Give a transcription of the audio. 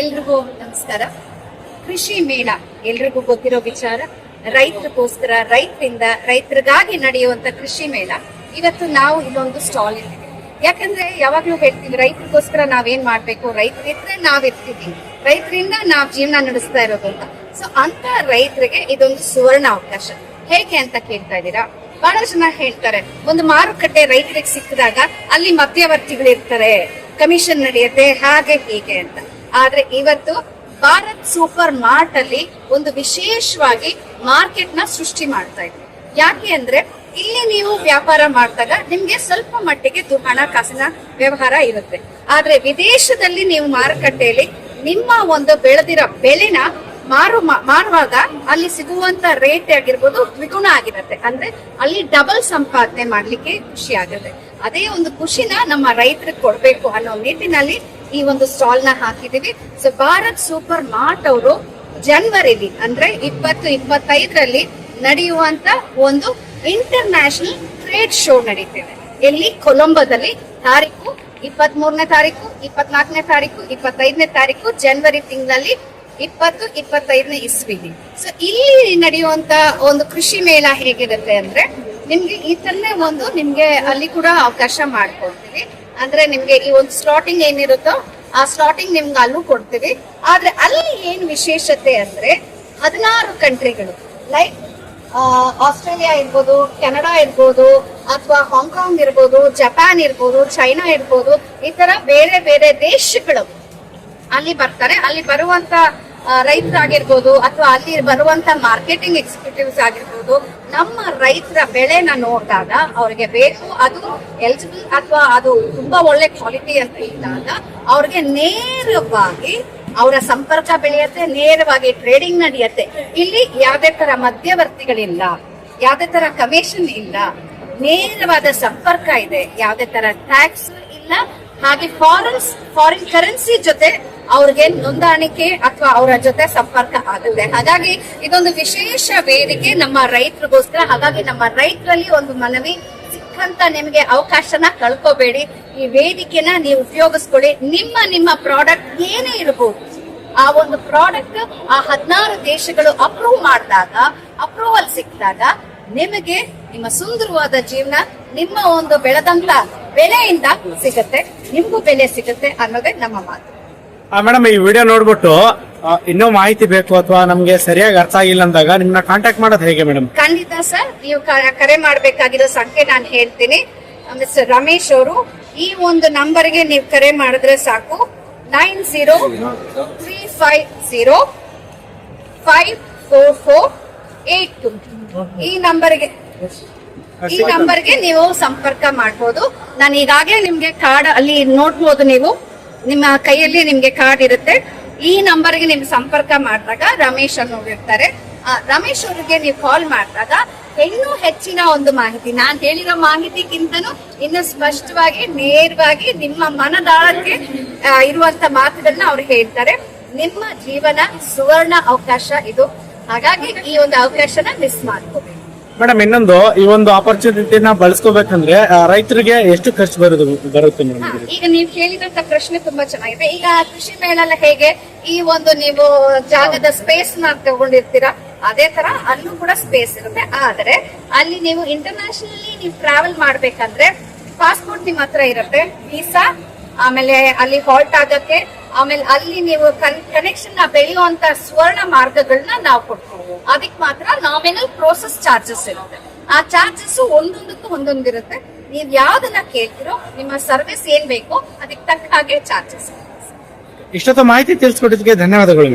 ಎಲ್ರಿಗೂ ನಮಸ್ಕಾರ. ಕೃಷಿ ಮೇಳ, ಎಲ್ರಿಗೂ ಗೊತ್ತಿರೋ ವಿಚಾರ, ರೈತರಿಗೋಸ್ಕರ, ರೈತರಿಂದ, ರೈತರಿಗಾಗಿ ನಡೆಯುವಂತ ಕೃಷಿ ಮೇಳ. ಇವತ್ತು ನಾವು ಇಲ್ಲೊಂದು ಸ್ಟಾಲ್ ಇದೆ ಯಾಕಂದ್ರೆ ಯಾವಾಗ್ಲೂ ಹೇಳ್ತೀವಿ, ರೈತರಿಗೋಸ್ಕರ ನಾವೇನ್ ಮಾಡ್ಬೇಕು? ರೈತರಿದ್ರೆ ನಾವ್ ಇರ್ತೀವಿ ರೈತರಿಂದ ನಾವ್ ಜೀವನ ನಡೆಸ್ತಾ ಇರೋದು ಅಂತ. ಸೊ ಅಂತ ರೈತರಿಗೆ ಇದೊಂದು ಸುವರ್ಣ ಅವಕಾಶ. ಹೇಗೆ ಅಂತ ಕೇಳ್ತಾ ಇದ್ದೀರಾ? ಬಹಳ ಜನ ಹೇಳ್ತಾರೆ, ಒಂದು ಮಾರುಕಟ್ಟೆ ರೈತರಿಗೆ ಸಿಕ್ಕಿದಾಗ ಅಲ್ಲಿ ಮಧ್ಯವರ್ತಿಗಳು ಇರ್ತಾರೆ ಕಮಿಷನ್ ನಡೆಯುತ್ತೆ, ಹಾಗೆ ಹೀಗೆ ಅಂತ. ಆದ್ರೆ ಇವತ್ತು ಭಾರತ್ ಸೂಪರ್ ಮಾರ್ಟ್ ಅಲ್ಲಿ ಒಂದು ವಿಶೇಷವಾಗಿ ಮಾರ್ಕೆಟ್ನ ಸೃಷ್ಟಿ ಮಾಡ್ತಾ ಇದೆ ಯಾಕೆ ಅಂದ್ರೆ ಇಲ್ಲಿ ನೀವು ವ್ಯಾಪಾರ ಮಾಡಿದಾಗ ನಿಮ್ಗೆ ಸ್ವಲ್ಪ ಮಟ್ಟಿಗೆ ಹಣಕಾಸಿನ ವ್ಯವಹಾರ ಇರುತ್ತೆ. ಆದ್ರೆ ವಿದೇಶದಲ್ಲಿ ನೀವು ಮಾರುಕಟ್ಟೆಯಲ್ಲಿ ನಿಮ್ಮ ಒಂದು ಬೆಳೆದಿರೋ ಬೆಳೆನ ಮಾರು ಮಾರುವಾಗ ಅಲ್ಲಿ ಸಿಗುವಂತ ರೇಟ್ ಆಗಿರ್ಬೋದು ದ್ವಿಗುಣ ಆಗಿರುತ್ತೆ. ಅಂದ್ರೆ ಅಲ್ಲಿ ಡಬಲ್ ಸಂಪಾದನೆ ಮಾಡ್ಲಿಕ್ಕೆ ಖುಷಿ ಆಗುತ್ತೆ. ಅದೇ ಒಂದು ಖುಷಿನ ನಮ್ಮ ರೈತರಿಗೆ ಕೊಡ್ಬೇಕು ಅನ್ನೋ ನಿಟ್ಟಿನಲ್ಲಿ ಈ ಒಂದು ಸ್ಟಾಲ್ನ ಹಾಕಿದೀವಿ ಸೊ ಭಾರತ್ ಸೂಪರ್ ಮಾರ್ಟ್ ಅವರು ಜನವರಿಲಿ ಅಂದ್ರೆ ಇಪ್ಪತ್ತು ಇಪ್ಪತ್ತೈದರಲ್ಲಿ ನಡೆಯುವಂತ ಒಂದು ಇಂಟರ್ ನ್ಯಾಷನಲ್ ಟ್ರೇಡ್ ಶೋ ನಡೀತಿದೆ. ಎಲ್ಲಿ? ಕೊಲಂಬೋದಲ್ಲಿ ತಾರೀಕು ಇಪ್ಪತ್ತ್ ಮೂರನೇ ತಾರೀಕು, ಇಪ್ಪತ್ನಾಲ್ಕನೇ ತಾರೀಕು, ಇಪ್ಪತ್ತೈದನೇ ತಾರೀಕು ಜನವರಿ ತಿಂಗಳಲ್ಲಿ ಇಪ್ಪತ್ತು, ಇಪ್ಪತ್ತೈದನೇ ಇಸ್ವಿಲಿ. ಸೊ ಇಲ್ಲಿ ನಡೆಯುವಂತ ಒಂದು ಕೃಷಿ ಮೇಳ ಹೇಗಿರುತ್ತೆ ಅಂದ್ರೆ, ನಿಮ್ಗೆ ಈ ತರನೇ ಒಂದು ನಿಮ್ಗೆ ಅಲ್ಲಿ ಕೂಡ ಅವಕಾಶ ಮಾಡ್ಕೊಡ್ತೀವಿ. ಅಂದ್ರೆ ನಿಮ್ಗೆ ಈ ಒಂದು ಸ್ಲಾಟಿಂಗ್ ಏನಿರುತ್ತೋ, ಆ ಸ್ಲಾಟಿಂಗ್ ನಿಮ್ಗೆ ಅಲ್ಲೂ ಕೊಡ್ತೀವಿ. ಆದ್ರೆ ಅಲ್ಲಿ ಏನ್ ವಿಶೇಷತೆ ಅಂದ್ರೆ, ಹದಿನಾರು ಕಂಟ್ರಿಗಳು ಲೈಕ್ ಆಸ್ಟ್ರೇಲಿಯಾ ಇರ್ಬೋದು, ಕೆನಡಾ ಇರ್ಬೋದು, ಅಥವಾ ಹಾಂಗ್ಕಾಂಗ್ ಇರ್ಬೋದು, ಜಪಾನ್ ಇರ್ಬೋದು, ಚೈನಾ ಇರ್ಬೋದು, ಈ ತರ ಬೇರೆ ಬೇರೆ ದೇಶಗಳು ಅಲ್ಲಿ ಬರ್ತಾರೆ. ಅಲ್ಲಿ ಬರುವಂತ ರೈತರಾಗಿರ್ಬೋದು ಅಥವಾ ಅಲ್ಲಿ ಬರುವಂತ ಮಾರ್ಕೆಟಿಂಗ್ ಎಕ್ಸಿಕ್ಯೂಟಿವ್ಸ್ ಆಗಿರ್ಬೋದು, ನಮ್ಮ ರೈತರ ಬೆಳೆನ ನೋಡಿದಾಗ ಅವ್ರಿಗೆ ಬೇಕು, ಅದು ಎಲಿಜಿಬಲ್ ಅಥವಾ ಅದು ತುಂಬಾ ಒಳ್ಳೆ ಕ್ವಾಲಿಟಿ ಅಂತ ಇದ್ದಾಗ ಅವ್ರಿಗೆ ನೇರವಾಗಿ ಅವರ ಸಂಪರ್ಕ ಬೆಳೆಯತ್ತೆ, ನೇರವಾಗಿ ಟ್ರೇಡಿಂಗ್ ನಡೆಯತ್ತೆ. ಇಲ್ಲಿ ಯಾವ್ದೇ ತರ ಮಧ್ಯವರ್ತಿಗಳಿಲ್ಲ, ಯಾವ್ದೇ ತರ ಕಮಿಷನ್ ಇಲ್ಲ, ನೇರವಾದ ಸಂಪರ್ಕ ಇದೆ, ಯಾವ್ದೇ ತರ ಟ್ಯಾಕ್ಸ್ ಇಲ್ಲ. ಹಾಗೆ ಫಾರಿನ್ ಫಾರಿನ್ ಕರೆನ್ಸಿ ಜೊತೆ ಅವ್ರಿಗೆ ನೋಂದಾಣಿಕೆ ಅಥವಾ ಅವರ ಜೊತೆ ಸಂಪರ್ಕ ಆಗುತ್ತೆ. ಹಾಗಾಗಿ ಇದೊಂದು ವಿಶೇಷ ವೇದಿಕೆ ನಮ್ಮ ರೈತರಿಗೋಸ್ಕರ. ಹಾಗಾಗಿ ನಮ್ಮ ರೈತರಲ್ಲಿ ಒಂದು ಮನವಿ ಸಿಕ್ಕಂತ ನಿಮಗೆ ಅವಕಾಶನ ಕಳ್ಕೋಬೇಡಿ. ಈ ವೇದಿಕೆನ ನೀವು ಉಪಯೋಗಿಸ್ಕೊಳ್ಳಿ. ನಿಮ್ಮ ನಿಮ್ಮ ಪ್ರಾಡಕ್ಟ್ ಏನೇ ಇರಬಹುದು ಆ ಒಂದು ಪ್ರಾಡಕ್ಟ್ ಆ ಹದಿನಾರು ದೇಶಗಳು ಅಪ್ರೂವ್ ಮಾಡಿದಾಗ ಅಪ್ರೂವಲ್ ಸಿಕ್ಕಿದಾಗ ನಿಮಗೆ ನಿಮ್ಮ ಸುಂದರವಾದ ಜೀವನ, ನಿಮ್ಮ ಒಂದು ಬೆಳೆದಂತ ಬೆಲೆಯಿಂದ ಸಿಗುತ್ತೆ. ನಿಮಗೂ ಬೆಲೆ ಸಿಗುತ್ತೆ ಅನ್ನೋದೇ ನಮ್ಮ ಮಾತು. ಮೇಡಮ್ ಈ ವಿಡಿಯೋ ನೋಡ್ಬಿಟ್ಟು ಇನ್ನೂ ಮಾಹಿತಿ ಬೇಕು ಅಥವಾ ನಮ್ಗೆ ಸರಿಯಾಗಿ ಅರ್ಥ ಆಗಿಲ್ಲ ಅಂದಾಗ ನಿಮ್ನ ಕಾಂಟ್ಯಾಕ್ಟ್ ಮಾಡೋದು ಹೇಗೆ ಮೇಡಮ್ ಖಂಡಿತ ಸರ್ ನೀವು ಕ- ಕರೆ ಮಾಡಬೇಕಾಗಿರೋ ಸಂಖ್ಯೆ ನಾನು ಹೇಳ್ತೀನಿ. ಮಿಸ್ಟರ್ ರಮೇಶ್ ಅವರು ಈ ಒಂದು ನಂಬರ್ಗೆ ನೀವು ಕರೆ ಮಾಡಿದ್ರೆ ಸಾಕು. Nine zero three five zero five four four eight two. ಈ ನಂಬರ್ಗೆ ಈ ನಂಬರ್ಗೆ ನೀವು ಸಂಪರ್ಕ ಮಾಡಬಹುದು ನಾನು ಈಗಾಗಲೇ ನಿಮ್ಗೆ ಕಾರ್ಡ್ ಅಲ್ಲಿ ನೋಡ್ಬೋದು ನೀವು. ನಿಮ್ಮ ಕೈಯಲ್ಲಿ ನಿಮ್ಗೆ ಕಾರ್ಡ್ ಇರುತ್ತೆ. ಈ ನಂಬರ್ಗೆ ನಿಮ್ಗೆ ಸಂಪರ್ಕ ಮಾಡಿದಾಗ ರಮೇಶ್ ಅನ್ನೋರು ಇರ್ತಾರೆ. ರಮೇಶ್ ಅವರಿಗೆ ನೀವು ಕಾಲ್ ಮಾಡಿದಾಗ ಇನ್ನೂ ಹೆಚ್ಚಿನ ಒಂದು ಮಾಹಿತಿ. ನಾನ್ ಹೇಳಿರೋ ಮಾಹಿತಿಗಿಂತನೂ ಇನ್ನು ಸ್ಪಷ್ಟವಾಗಿ, ನೇರವಾಗಿ ನಿಮ್ಮ ಮನದಾಳಕ್ಕೆ ಇರುವಂತ ಮಾತುಗಳನ್ನ ಅವ್ರು ಹೇಳ್ತಾರೆ. ನಿಮ್ಮ ಜೀವನ ಸುವರ್ಣ ಅವಕಾಶ ಇದು. ಹಾಗಾಗಿ ಈ ಒಂದು ಅವಕಾಶನ ಮಿಸ್ ಮಾಡ್ಕೋಬೇಕು. ಮೇಡಮ್, ಇನ್ನೊಂದು, ಈ ಒಂದು ಆಪರ್ಚುನಿಟಿನ ಬಳಸ್ಕೋಬೇಕಂದ್ರೆ ರೈತರಿಗೆ ಎಷ್ಟು ಖರ್ಚು ಬರುದು, ಬರುತ್ತೆ ಈಗ ನೀವು ಕೇಳಿದಂತ ಪ್ರಶ್ನೆ ತುಂಬಾ ಚೆನ್ನಾಗಿದೆ. ಈಗ ಕೃಷಿ ಮೇಳ ಹೇಗೆ ಈ ಒಂದು ನೀವು ಜಾಗದ ಸ್ಪೇಸ್ನ ತಗೊಂಡಿರ್ತೀರಾ, ಅದೇ ತರ ಅಲ್ಲೂ ಕೂಡ ಸ್ಪೇಸ್ ಇರುತ್ತೆ. ಆದ್ರೆ, ಅಲ್ಲಿ ನೀವು ಇಂಟರ್ನ್ಯಾಷನಲಿ ನೀವು ಟ್ರಾವೆಲ್ ಮಾಡ್ಬೇಕಂದ್ರೆ ಪಾಸ್ಪೋರ್ಟ್ ನಿಮ್ಮ ಹತ್ರ ಇರುತ್ತೆ. ವೀಸಾ ಆಮೇಲೆ ಅಲ್ಲಿ ಹಾಲ್ಟ್ ಆಗಕ್ಕೆ ಆಮೇಲೆ ಅಲ್ಲಿ ನೀವು ಕನೆಕ್ಷನ್ನ ಬೆಳೆಯುವಂತ ಸ್ವರ್ಣ ಮಾರ್ಗಗಳನ್ನ ನಾವು ಕೊಡ್ತೀವಿ ಅದಕ್ಕೆ ಮಾತ್ರ ನಾಮಿನಲ್ ಪ್ರೋಸೆಸ್ ಚಾರ್ಜಸ್ ಇರುತ್ತೆ. ಆ ಚಾರ್ಜಸ್ ಒಂದೊಂದಕ್ಕೂ ಒಂದೊಂದಿರುತ್ತೆ. ನೀವ್ ಯಾವ್ದನ್ನ ಕೇಳ್ತಿರೋ ನಿಮ್ಮ ಸರ್ವಿಸ್ ಏನ್ ಬೇಕೋ ಅದಕ್ಕೆ ತಕ್ಕ ಹಾಗೆ ಚಾರ್ಜಸ್ ಇಷ್ಟೊತ್ತು ಮಾಹಿತಿ ತಿಳಿಸ್ಕೊಟ್ಟಿದ್ದಕ್ಕೆ ಧನ್ಯವಾದಗಳು